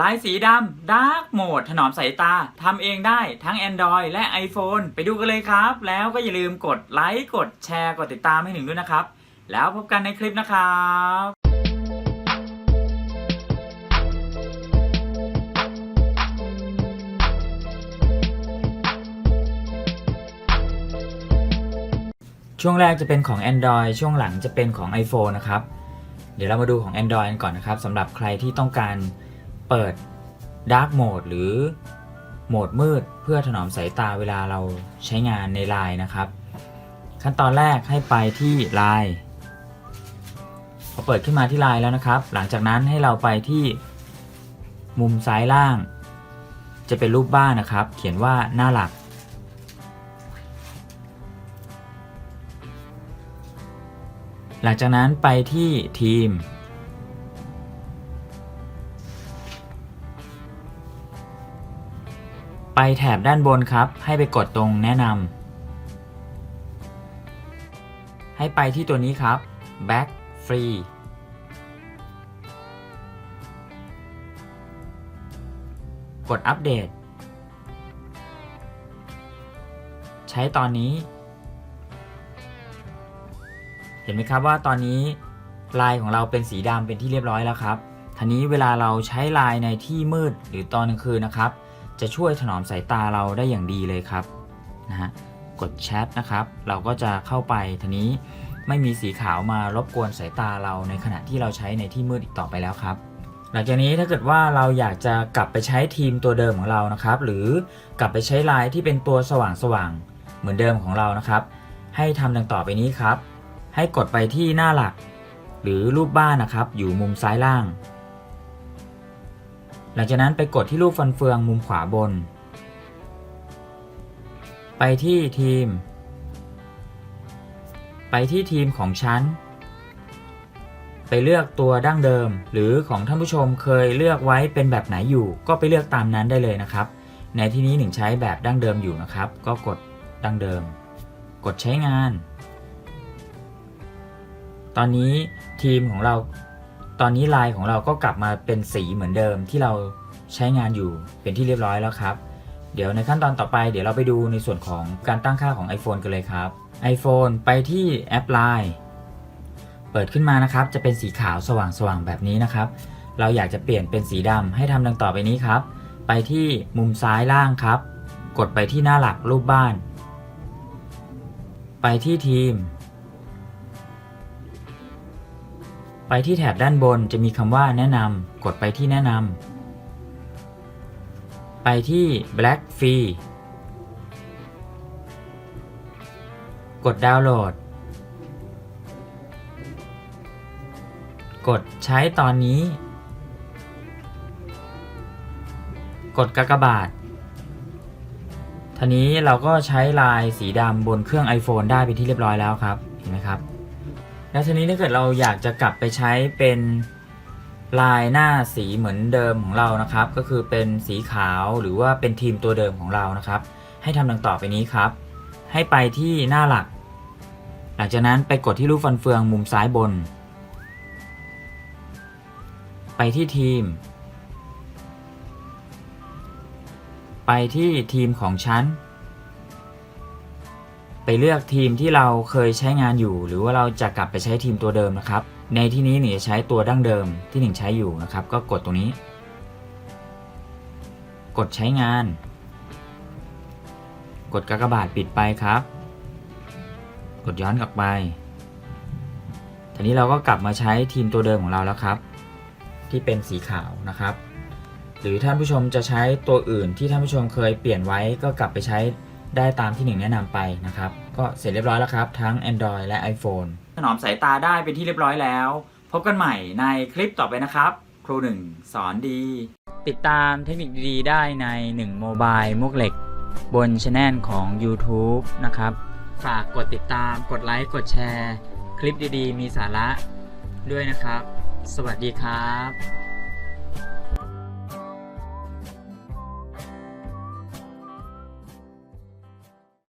ลายสีดำ Dark Mode ถนอมสายตาทำเองได้ทั้ง Android และ iPhone ไปดูกันเลยครับ แล้วก็อย่าลืมกดไลค์กดแชร์กดติดตามให้หนึ่งด้วยนะครับ แล้วพบกันในคลิปนะครับช่วงแรกจะเป็นของ Android ช่วงหลังจะเป็นของ iPhone นะครับ เดี๋ยวเรามาดูของ Android กันก่อนนะครับสำหรับใครที่ต้องการ เปิด Dark Mode หรือโหมดมืดเพื่อถนอมสายตาเวลาเราใช้งานใน Line นะครับ ขั้นตอนแรกให้ไปที่ Line พอเปิดขึ้นมาที่ Line แล้วนะครับ หลังจากนั้นให้เราไปที่มุมซ้ายล่าง จะเป็นรูปบ้านนะครับ เขียนว่าหน้าหลัก หลังจากนั้นไปที่ทีม ไปแถบด้านบนครับ ให้ไปกดตรงแนะนำ ให้ไปที่ตัวนี้ครับ back free กดอัปเดต ใช้ตอนนี้ เห็นไหมครับว่าตอนนี้ลายของเราเป็นสีดำเป็นที่เรียบร้อยแล้วครับทีนี้เวลาเราใช้ลายในที่มืดหรือตอนกลางคืนนะครับ จะช่วยถนอมสายตาเราได้อย่างดีเลยครับนะฮะกดแชทนะครับ เราก็จะเข้าไปทีนี้ไม่มีสีขาวมารบกวนสายตาเราในขณะที่เราใช้ในที่มืดอีกต่อไปแล้วครับ หลังจากนี้ถ้าเกิดว่าเราอยากจะกลับไปใช้ทีมตัวเดิมของเรานะครับ หรือกลับไปใช้ลายที่เป็นตัวสว่างๆเหมือนเดิมของเรานะครับ ให้ทำดังต่อไปนี้ครับ ให้กดไปที่หน้าหลัก หรือรูปบ้านนะครับ อยู่มุมซ้ายล่าง หลังจากนั้นไปกดที่รูปฟันเฟืองมุมขวาบน ไปที่ทีม ไปที่ทีมของชั้น ไปเลือกตัวดั้งเดิม หรือของท่านผู้ชมเคยเลือกไว้เป็นแบบไหนอยู่ ก็ไปเลือกตามนั้นได้เลยนะครับ ในที่นี้หนึ่งใช้แบบดั้งเดิมอยู่นะครับ ก็กดดั้งเดิม กดใช้งาน ตอนนี้ทีมของเรา ตอนนี้ลายของเราก็กลับมาเป็นสีเหมือนเดิมที่เราใช้งานอยู่เป็นที่เรียบร้อยแล้วครับ เดี๋ยวในขั้นตอนต่อไปเดี๋ยวเราไปดูในส่วนของการตั้งค่าของ iPhone กันเลยครับ iPhone ไปที่แอป Line เปิดขึ้นมานะครับ จะเป็นสีขาวสว่างๆแบบนี้นะครับ เราอยากจะเปลี่ยนเป็นสีดำให้ทำดังต่อไปนี้ครับ ไปที่มุมซ้ายล่างครับ กดไปที่หน้าหลักรูปบ้าน ไปที่ทีม ไปที่แถบด้านบนจะมีคำว่าแนะนำกดไปที่แนะนำไปที่ Black Free กดดาวน์โหลด กดใช้ตอนนี้ กดกากบาททีนี้เราก็ใช้ลายสีดำบนเครื่อง iPhone ได้เป็นที่เรียบร้อยแล้วครับ เห็นไหมครับ แล้วทีนี้ถ้าเกิดเราอยากจะกลับไปใช้เป็นลายหน้าสีเหมือนเดิมของเรานะครับ ก็คือเป็นสีขาวหรือว่าเป็นทีมตัวเดิมของเรานะครับ ให้ทำดังต่อไปนี้ครับ ให้ไปที่หน้าหลัก หลังจากนั้นไปกดที่รูปฟันเฟืองมุมซ้ายบน ไปที่ทีม ไปที่ทีมของชั้น ไปเลือกทีมที่เราเคยใช้งานอยู่ หรือว่าเราจะกลับไปใช้ทีมตัวเดิมนะครับ ในที่นี้หนึ่งจะใช้ตัวดั้งเดิมที่หนึ่งใช้อยู่นะครับ ก็กดตรงนี้ กดใช้งาน กดกากบาทปิดไปครับ กดย้อนกลับไปทีนี้เราก็กลับมาใช้ทีมตัวเดิมของเราแล้วครับ ที่เป็นสีขาวนะครับ หรือท่านผู้ชมจะใช้ตัวอื่นที่ท่านผู้ชมเคยเปลี่ยนไว้ก็กลับไปใช้ ได้ตามที่หนึ่งแนะนำไปนะครับ ก็เสร็จเรียบร้อยแล้วครับ ทั้ง Android และ iPhone ถนอมสายตาได้เป็นที่เรียบร้อยแล้ว พบกันใหม่ในคลิปต่อไปนะครับ ครูหนึ่งสอนดี ติดตามเทคนิคดีๆได้ใน1โมบายมุกเหล็ก บนช anel ของ YouTube นะครับ ฝากกดติดตามกดไลค์กดแชร์ คลิปดีๆ มีสาระด้วยนะครับ สวัสดีครับ